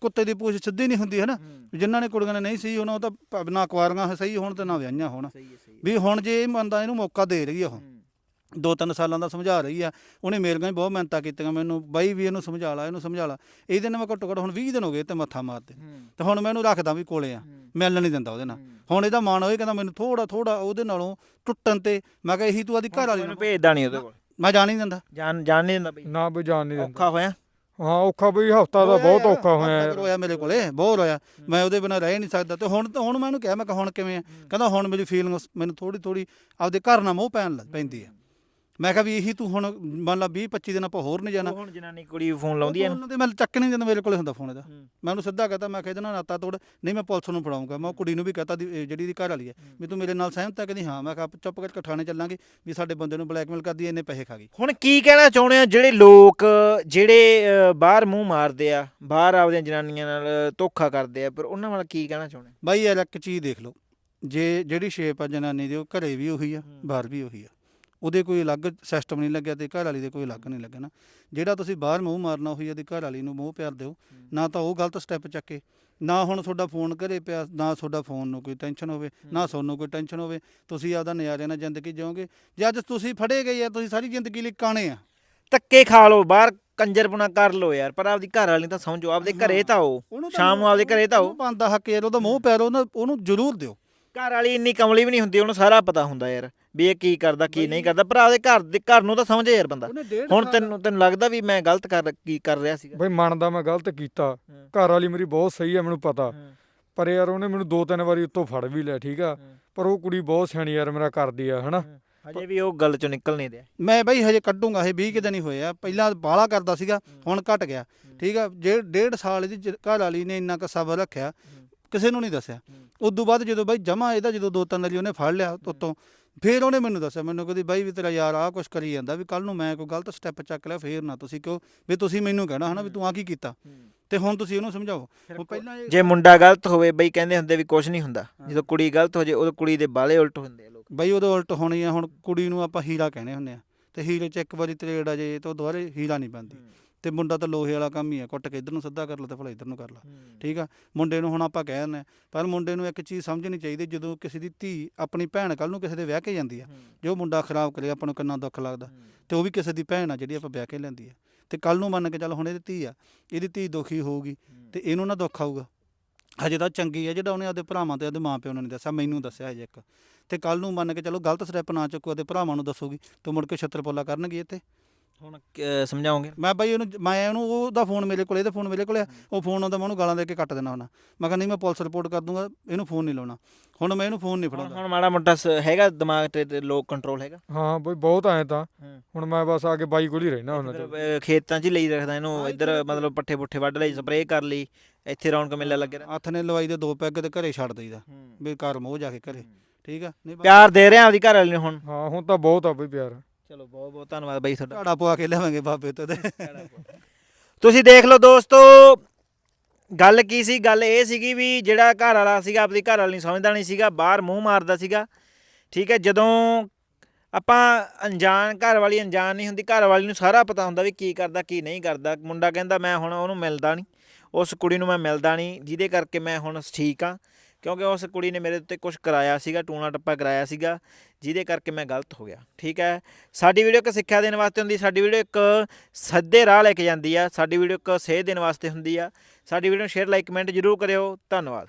ਕੁੱਤੇ ਦੀ ਪੂਛ ਸਿੱਧੀ ਨਹੀਂ ਹੁੰਦੀ ਹੈ। ਨਾ ਜਿਨ੍ਹਾਂ ਨੇ ਕੁੜੀਆਂ ਨੇ ਨਹੀਂ ਸੀ ਉਹਨਾਂ ਉਹ ਤਾਂ ਨਾ ਕੁਆਰੀਆਂ ਸਹੀ ਹੋਣ ਤੇ ਨਾ ਵਿਆਹੀਆਂ ਹੋਣ। ਹੈ ਵੀ ਹੁਣ ਜੇ ਇਹ ਬੰਦਾ ਇਹਨੂੰ ਮੌਕਾ ਦੇ ਰਹੀ ਆ ਉਹ। ਦੋ ਤਿੰਨ ਸਾਲਾਂ ਦਾ ਸਮਝਾ ਰਹੀ ਆ। ਉਹਨੇ ਮੇਰੀਆਂ ਵੀ ਬਹੁਤ ਮਿਹਨਤਾਂ ਕੀਤੀਆਂ ਮੈਨੂੰ। ਬਾਈ ਵੀ ਇਹਨੂੰ ਸਮਝਾ ਲਾ ਇਹਨੂੰ ਸਮਝਾ ਲਾ। ਇਹਦੇ ਨਾਲ ਮੈਂ ਘੱਟੋ ਘੱਟ ਹੁਣ 20 ਦਿਨ ਹੋ ਗਏ ਤੇ ਮੱਥਾ ਮਾਰਦੇ। ਤੇ ਹੁਣ ਮੈਂ ਇਹਨੂੰ ਰੱਖਦਾ ਵੀ ਕੋਲੇ ਆ। ਮਿਲਣ ਨਹੀਂ ਦਿੰਦਾ ਉਹਦੇ ਨਾਲ। ਹੁਣ ਇਹਦਾ ਮਨ ਹੋਏ ਕਹਿੰਦਾ ਮੈਨੂੰ ਥੋੜਾ ਥੋੜਾ ਉਹਦੇ ਨਾਲੋਂ ਟੁੱਟਣ ਤੇ। ਮੈਂ ਕਿਹਾ ਇਹੀ ਤੂੰ ਆਦੀ ਘਰ ਵਾਲੀ ਨੂੰ ਭੇਜਦਾ ਨਹੀਂ ਉਹਦੇ ਕੋਲ। ਮੈਂ ਜਾਣ ਹੀ ਨਹੀਂ ਦਿੰਦਾ। ਜਾਣ ਜਾਣ ਨਹੀਂ ਦਿੰਦਾ ਬਈ। ਨਾ ਬਈ ਜਾਣ ਨਹੀਂ ਦਿੰਦਾ। ਔਖਾ ਹੋਇਆ? ਹਾਂ ਔਖਾ ਬਈ ਹਫਤਾ ਦਾ ਬਹੁਤ ਔਖਾ ਹੋਇਆ। ਰੋਇਆ ਮੇਰੇ ਕੋਲੇ ਬਹੁਤ ਰੋਇਆ। ਮੈਂ ਉਹਦੇ ਬਿਨਾਂ ਰਹਿ ਨਹੀਂ ਸਕਦਾ। ਤੇ ਹੁਣ ਹੁਣ ਮੈਂ ਉਹਨੂੰ ਕਿਹਾ ਮੈਂ ਕਿਹਾ ਹੁਣ ਕਿਵੇਂ ਆ? ਕਹਿੰਦਾ ਹੁਣ ਮੇਰੀ ਫੀਲਿੰਗ ਮੈਨੂੰ ਥੋੜੀ ਥੋੜੀ ਆਪਦੇ ਘਰ ਨਾਲ ਮੋਹ ਪੈਣ ਲੱਗ ਪੈਂਦੀ ਆ। ਮੈਂ ਕਿਹਾ ਵੀ ਇਹੀ ਤੂੰ ਹੁਣ ਮੰਨ ਲਾ 20 25 ਦਿਨ ਆਪਾਂ ਹੋਰ ਨਹੀਂ ਜਾਣਾ। ਹੁਣ ਜਨਾਨੀ ਕੁੜੀ ਫੋਨ ਲਾਉਂਦੀ ਐ ਉਹਨਾਂ ਦੇ ਮੈਂ ਚੱਕ ਨਹੀਂ ਜਾਂਦਾ ਮੇਰੇ ਕੋਲੇ ਹੁੰਦਾ ਫੋਨ ਇਹਦਾ। ਮੈਂ ਉਹਨੂੰ ਸਿੱਧਾ ਕਹਤਾ ਮੈਂ ਕਿਹਾ ਇਹਦੇ ਨਾਲ ਨਾਤਾ ਤੋੜ ਨਹੀਂ ਮੈਂ ਪੁਲਿਸ ਨੂੰ ਫੜਾਉਂਗਾ। ਮੈਂ ਉਹ ਕੁੜੀ ਨੂੰ ਵੀ ਕਹਤਾ ਜਿਹੜੀ ਦੀ ਘਰ ਵਾਲੀ ਹੈ। ਵੀ ਤੂੰ ਮੇਰੇ ਨਾਲ ਸਹਿਮਤ ਹੈ ਕਹਿੰਦੀ ਹਾਂ। ਮੈਂ ਕਿਹਾ ਚੁੱਪ ਕਰਕੇ ਥਾਣੇ ਚੱਲਾਂਗੇ ਵੀ ਸਾਡੇ ਬੰਦੇ ਨੂੰ ਬਲੈਕਮੇਲ ਕਰਦੀ ਐ, ਇੰਨੇ ਪੈਸੇ ਖਾ ਗਈ। ਹੁਣ ਕੀ ਕਹਿਣਾ ਚਾਹੁੰਦੇ ਆ ਜਿਹੜੇ ਲੋਕ ਜਿਹੜੇ ਬਾਹਰ ਮੂੰਹ ਮਾਰਦੇ ਆ ਬਾਹਰ ਆਪਦੀਆਂ ਜਨਾਨੀਆਂ ਨਾਲ ਧੋਖਾ ਕਰਦੇ ਆ ਪਰ ਉਹਨਾਂ ਵੱਲ ਕੀ ਕਹਿਣਾ ਚਾਹੁੰਦੇ? ਬਾਈ ਯਾਰ ਇੱਕ ਚੀਜ਼ ਦੇਖ ਲਓ। ਜੇ ਜਿਹੜੀ ਸ਼ੇਪ ਆ ਜਨਾਨੀ ਦੀ ਉਹ ਘਰੇ ਵੀ ਉਹੀ ਆ ਬਾਹਰ ਵੀ ਉਹੀ ਆ। ਉਹਦੇ ਕੋਈ ਅਲੱਗ ਸਿਸਟਮ ਨਹੀਂ ਲੱਗਿਆ ਤੇ ਘਰ ਵਾਲੀ ਦੇ ਕੋਈ ਅਲੱਗ ਨਹੀਂ ਲੱਗਿਆ ਨਾ। ਜਿਹੜਾ ਤੁਸੀਂ ਬਾਹਰ ਮੂੰਹ ਮਾਰਨਾ ਉਹੀ ਉਹਦੀ ਘਰ ਵਾਲੀ ਨੂੰ ਮੂੰਹ ਪਿਆਰ ਦਿਓ। ਨਾ ਤਾਂ ਉਹ ਗਲਤ ਸਟੈਪ ਚੱਕੇ ਨਾ ਹੁਣ ਤੁਹਾਡਾ ਫੋਨ ਘਰੇ ਪਿਆ ਨਾ ਤੁਹਾਡਾ ਫੋਨ ਨੂੰ ਕੋਈ ਟੈਨਸ਼ਨ ਹੋਵੇ ਨਾ ਤੁਹਾਨੂੰ ਕੋਈ ਟੈਨਸ਼ਨ ਹੋਵੇ ਤੁਸੀਂ ਆਪਦਾ ਨਜ਼ਾਰੇ ਨਾਲ ਜ਼ਿੰਦਗੀ ਜਿਓਗੇ। ਜੇ ਅੱਜ ਤੁਸੀਂ ਫੜੇ ਗਏ ਆ ਤੁਸੀਂ ਸਾਰੀ ਜ਼ਿੰਦਗੀ ਲਈ ਕਾਣੇ ਆ। ਧੱਕੇ ਖਾ ਲਓ ਬਾਹਰ ਕੰਜਰਪੁਣਾ ਕਰ ਲਓ ਯਾਰ ਪਰ ਆਪਦੀ ਘਰ ਵਾਲੀ ਤਾਂ ਸਮਝੋ ਆਪਦੇ ਘਰੇ ਤਾਂ ਆਓ ਸ਼ਾਮ ਨੂੰ ਆਪਦੇ ਘਰੇ ਤਾਂ ਆਓ। ਬੰਦਾ ਹੱਕ ਯਾਰ ਉਹਦਾ ਮੂੰਹ ਉਹਨੂੰ ਉਹਨੂੰ ਜ਼ਰੂਰ ਦਿਓ। ਘਰ ਵਾਲੀ ਇੰਨੀ ਕਮਲੀ ਵੀ ਨਹੀਂ ਹੁੰਦੀ ਉਹਨੂੰ ਸਾਰਾ ਪਤਾ ਹੁੰਦਾ ਯਾਰ ਵੀ ਇਹ ਕੀ ਕਰਦਾ ਕੀ ਨਹੀਂ ਕਰਦਾ। ਪਰ ਆਪਦੇ ਘਰ ਦੇ ਘਰ ਨੂੰ ਤਾਂ ਸਮਝੇ ਯਾਰ ਬੰਦਾ। ਉਹਨੇ ਡੇਢ ਹੁਣ ਸਾਲ- ਤੈਨੂੰ ਤੈਨੂੰ ਲੱਗਦਾ ਵੀ ਮੈਂ ਗਲਤ ਕਰ ਕੀ ਕਰ ਰਿਹਾ ਸੀਗਾ? ਬਈ ਮੰਨਦਾ ਮੈਂ ਗਲਤ ਕੀਤਾ। ਹੂੰ। ਘਰ ਵਾਲੀ ਮੇਰੀ ਬਹੁਤ ਸਹੀ ਹੈ ਮੈਨੂੰ ਪਤਾ। ਪਰ ਯਾਰ ਉਹਨੇ ਮੈਨੂੰ ਦੋ ਤਿੰਨ ਵਾਰੀ ਉੱਤੋਂ ਫੜ ਵੀ ਲਿਆ ਠੀਕ ਆ? ਪਰ ਉਹ ਕੁੜੀ ਬਹੁਤ ਸਿਆਣੀ ਯਾਰ ਮੇਰਾ ਕਰਦੀ ਆ ਹਨਾ? ਹਜੇ ਵੀ ਉਹ ਗੱਲ ਚੋਂ ਨਿਕਲ ਨਹੀਂ ਰਿਹਾ। ਮੈਂ ਬਈ ਹਜੇ ਕੱਢੂੰਗਾ ਇਹ 20 ਕਿ ਦਿਨ ਹੀ ਹੋਏ ਆ। ਪਹਿਲਾਂ ਬਾਲਾ ਕਰਦਾ ਸੀਗਾ ਹੁਣ ਘਟ ਗਿਆ ਠੀਕ ਆ? ਜੇ ਡੇਢ ਸਾਲ ਦੀ ਘਰ ਵਾਲੀ ਨੇ ਇੰਨਾ ਕੁ ਸਬਰ ਰੱਖਿਆ ਕਿਸੇ ਨੂੰ ਨਹੀਂ ਦੱਸਿਆ। ਉਸ ਤੋਂ ਬਾਅਦ ਜਦੋਂ ਬਾਈ ਜਮਾ ਇਹਦਾ ਜਦੋਂ ਦੋ ਤਿੰਨ ਵਾਰੀ ਉਹਨੇ ਫੜ ਲਿਆ ਉਤੋਂ ਫੇਰ ਉਹਨੇ ਮੈਨੂੰ ਦੱਸਿਆ ਮੈਨੂੰ ਕਹਿੰਦੀ ਬਾਈ ਵੀ ਤੇਰਾ ਯਾਰ ਆਹ ਕੁਛ ਕਰੀ ਜਾਂਦਾ ਵੀ ਕੱਲ ਨੂੰ ਮੈਂ ਕੋਈ ਗਲਤ ਸਟੈਪ ਚੱਕ ਲਿਆ ਫੇਰ ਨਾ ਤੁਸੀਂ ਕਿਉਂ ਵੀ ਤੁਸੀਂ ਮੈਨੂੰ ਕਹਿਣਾ ਹਨਾ ਵੀ ਤੂੰ ਆ ਕੀ ਕੀਤਾ। ਤੇ ਹੁਣ ਤੁਸੀਂ ਉਹਨੂੰ ਸਮਝਾਓ। ਉਹ ਪਹਿਲਾਂ ਇਹ- ਜੇ ਮੁੰਡਾ ਗਲਤ ਹੋਵੇ ਬਈ ਕਹਿੰਦੇ ਹੁੰਦੇ ਵੀ ਕੁਝ ਨਹੀਂ ਹੁੰਦਾ ਜਦੋਂ ਕੁੜੀ ਗਲਤ ਹੋ ਜੇ ਉਦੋਂ ਕੁੜੀ ਦੇ ਬਾਲੇ ਉਲਟ ਹੁੰਦੇ ਆ ਲੋਕ। ਬਈ ਉਹਦੇ ਉਲਟ ਹੋਣੀ ਆ ਹੁਣ ਕੁੜੀ ਨੂੰ ਆਪਾਂ ਹੀਰਾ ਕਹਿੰਦੇ ਹੁੰਦੇ ਆ। ਤੇ ਹੀਰੇ ਚ ਇੱਕ ਵਾਰੀ ਤਰੇੜ ਆ ਜੇ ਤਾਂ ਦੁਬਾਰੇ ਹੀਰਾ ਨਹੀਂ ਪੈਂਦੀ ਤੇ ਮੁੰਡਾ ਤਾਂ ਲੋਹੇ ਵਾਲਾ ਕੰਮ ਹੀ ਆ ਕੁੱਟ ਕੇ ਇਧਰ ਨੂੰ ਸਿੱਧਾ ਕਰ ਲਾ ਤੇ ਭਲਾ ਇਧਰ ਨੂੰ ਕਰ ਲਾ। ਠੀਕ ਆ? ਮੁੰਡੇ ਨੂੰ ਹੁਣ ਆਪਾਂ ਕਹਿ ਦਿੰਦੇ ਪਰ ਮੁੰਡੇ ਨੂੰ ਇੱਕ ਚੀਜ਼ ਸਮਝਣੀ ਚਾਹੀਦੀ ਜਦੋਂ ਕਿਸੇ ਦੀ ਧੀ ਆਪਣੀ ਭੈਣ ਕੱਲ ਨੂੰ ਕਿਸੇ ਦੇ ਵਿਆਹ ਕੇ ਜਾਂਦੀ ਆ ਜੇ ਮੁੰਡਾ ਖਰਾਬ ਕਰੇ ਆਪਾਂ ਨੂੰ ਕਿੰਨਾ ਦੁੱਖ ਲੱਗਦਾ। ਤੇ ਉਹ ਵੀ ਕਿਸੇ ਦੀ ਭੈਣ ਆ ਜਿਹੜੀ ਆਪਾਂ ਵਿਆਹ ਕੇ ਲੈਂਦੀ ਆ। ਤੇ ਕੱਲ ਨੂੰ ਮੰਨ ਕੇ ਚੱਲ ਹੁਣ ਇਹਦੀ ਧੀ ਆ ਇਹਦੀ ਧੀ ਦੁਖੀ ਹੋਊਗੀ ਤੇ ਇਹਨੂੰ ਨਾ ਦੁੱਖ ਆਊਗਾ। ਹਜੇ ਤਾਂ ਚੰਗੀ ਆ ਜਿਹੜਾ ਉਹਨੇ ਆਪਦੇ ਭਰਾਵਾਂ ਤੇ ਆਪਦੇ ਮਾਂ ਪਿਓ ਨੂੰ ਨਹੀਂ ਦੱਸਿਆ ਮੈਨੂੰ ਦੱਸਿਆ ਹਜੇ ਇੱਕ। ਤੇ ਕੱਲ ਨੂੰ ਮੰਨ ਕੇ ਚਲੋ ਗਲਤ ਸਟੈਪ ਨਾ ਚੱਕੋ ਆਪਦੇ ਭਰਾਵਾਂ ਨੂੰ ਦੱਸੂਗੀ ਤੇ ਮੁੜ ਕੇ ਛੱਤਰ ਪੋਲਾ ਕਰਨਗੇ ਇੱਥੇ। ਹੁਣ ਕ- ਸਮਝਾਓਗੇ? ਮੈਂ ਬਾਈ ਉਹਨੂੰ ਮੈਂ ਉਹਨੂੰ ਉਹਦਾ ਫੋਨ ਮੇਰੇ ਕੋਲ ਇਹਦਾ ਫੋਨ ਮੇਰੇ ਕੋਲ ਆ। ਉਹ ਫੋਨ ਆਉਂਦਾ ਮੈਂ ਉਹਨੂੰ ਗਾਲਾਂ ਦੇ ਕੇ ਕੱਟ ਦੇਣਾ ਹੁੰਦਾ। ਮੈਂ ਕਹਿੰਦਾ ਨਹੀਂ ਮੈਂ ਪੁਲਿਸ ਰਿਪੋਰਟ ਕਰ ਦੂੰਗਾ ਇਹਨੂੰ ਫੋਨ ਨਹੀਂ ਲਾਉਣਾ। ਹੁਣ ਮੈਂ ਇਹਨੂੰ ਫੋਨ ਨਹੀਂ ਹੁਣ ਫੜਾਉਂਦਾ। ਹੁਣ ਮਾੜਾ ਮੋਟਾ ਸ- ਹੈਗਾ ਦਿਮਾਗ ਤੇ ਤੇ ਲੋਕ ਕੰਟਰੋਲ ਹੈਗਾ? ਹਾਂ ਬਈ ਬਹੁਤ ਆਏ ਤਾਂ। ਹੂੰ। ਹੁਣ ਮੈਂ ਬਸ ਆ ਕੇ ਬਾਈ ਕੋਲ ਹੀ ਰਹਿਣਾ ਅ, ਖੇਤਾਂ 'ਚ ਹੀ ਲਈ ਰੱਖਦਾ ਇਹਨੂੰ। ਇੱਧਰ ਮਤਲਬ ਪੱਠੇ ਪੁੱਠੇ ਵੱਢ ਲਈ ਸਪਰੇਅ ਕਰ ਲਈ। ਇੱਥੇ ਰੌਣਕ ਮੇਲਾ ਲੱਗਿਆ ਰਹਿੰਦਾ। ਹੱਥ ਨੇ ਲਵਾਈ ਦੇ ਦੋ ਪੈਗ ਤੇ ਘਰੇ ਛੱਡ ਦਈਦਾ। ਵੀ ਘਰ ਮੋਹ ਜਾ ਕੇ ਘਰੇ। ਠੀਕ ਆ? ਨਹੀਂ ਪਿਆਰ ਦੇ ਰਹੇ ਆਪਦੀ ਘਰ ਵਾਲੀ ਨੂੰ ਹੁਣ। ਹਾਂ ਹੁਣ ਤਾਂ ਬਹੁਤ ਆ ਬਈ ਪਿਆਰ। ਚਲੋ ਬਹੁਤ ਬਹੁਤ ਧੰਨਵਾਦ ਬਾਈ ਤੁਹਾਡਾ। ਝਾੜਾ ਪਵਾ ਕੇ ਲਿਆਵਾਂਗੇ ਬਾਬੇ ਤੋਂ ਤੇ। ਤੁਸੀਂ ਦੇਖ ਲਓ ਦੋਸਤੋ ਗੱਲ ਕੀ ਸੀ? ਗੱਲ ਇਹ ਸੀਗੀ ਵੀ ਜਿਹੜਾ ਘਰ ਵਾਲਾ ਸੀਗਾ ਆਪਣੀ ਘਰ ਵਾਲੀ ਨੂੰ ਸਮਝਦਾ ਨਹੀਂ ਸੀਗਾ ਬਾਹਰ ਮੂੰਹ ਮਾਰਦਾ ਸੀਗਾ। ਠੀਕ ਹੈ ਜਦੋਂ ਆਪਾਂ ਅਣਜਾਣ ਘਰ ਵਾਲੀ ਅਣਜਾਣ ਨਹੀਂ ਹੁੰਦੀ ਘਰ ਵਾਲੀ ਨੂੰ ਸਾਰਾ ਪਤਾ ਹੁੰਦਾ ਵੀ ਕੀ ਕਰਦਾ ਕੀ ਨਹੀਂ ਕਰਦਾ। ਮੁੰਡਾ ਕਹਿੰਦਾ ਮੈਂ ਹੁਣ ਉਹਨੂੰ ਮਿਲਦਾ ਨਹੀਂ। ਉਸ ਕੁੜੀ ਨੂੰ ਮੈਂ ਮਿਲਦਾ ਨਹੀਂ ਜਿਹਦੇ ਕਰਕੇ ਮੈਂ ਹੁਣ ਠੀਕ ਆ ਕਿਉਂਕਿ ਉਸ ਕੁੜੀ ਨੇ ਮੇਰੇ ਉੱਤੇ ਕੁਝ ਕਰਾਇਆ ਸੀਗਾ, ਟੂਣਾ ਟੱਪਾ ਕਰਾਇਆ ਸੀਗਾ, ਜਿਹਦੇ ਕਰਕੇ ਮੈਂ ਗਲਤ ਹੋ ਗਿਆ, ਠੀਕ ਹੈ? ਸਾਡੀ ਵੀਡੀਓ ਇੱਕ ਸਿੱਖਿਆ ਦੇਣ ਵਾਸਤੇ ਹੁੰਦੀ, ਸਾਡੀ ਵੀਡੀਓ ਇੱਕ ਸੱਦੇ ਰਾਹ ਲੈ ਕੇ ਜਾਂਦੀ ਆ, ਸਾਡੀ ਵੀਡੀਓ ਇੱਕ ਸੇਧ ਦੇਣ ਵਾਸਤੇ ਹੁੰਦੀ ਆ। ਸਾਡੀ ਵੀਡੀਓ ਨੂੰ ਸ਼ੇਅਰ ਲਾਈਕ ਕਮੈਂਟ ਜ਼ਰੂਰ ਕਰਿਓ, ਧੰਨਵਾਦ।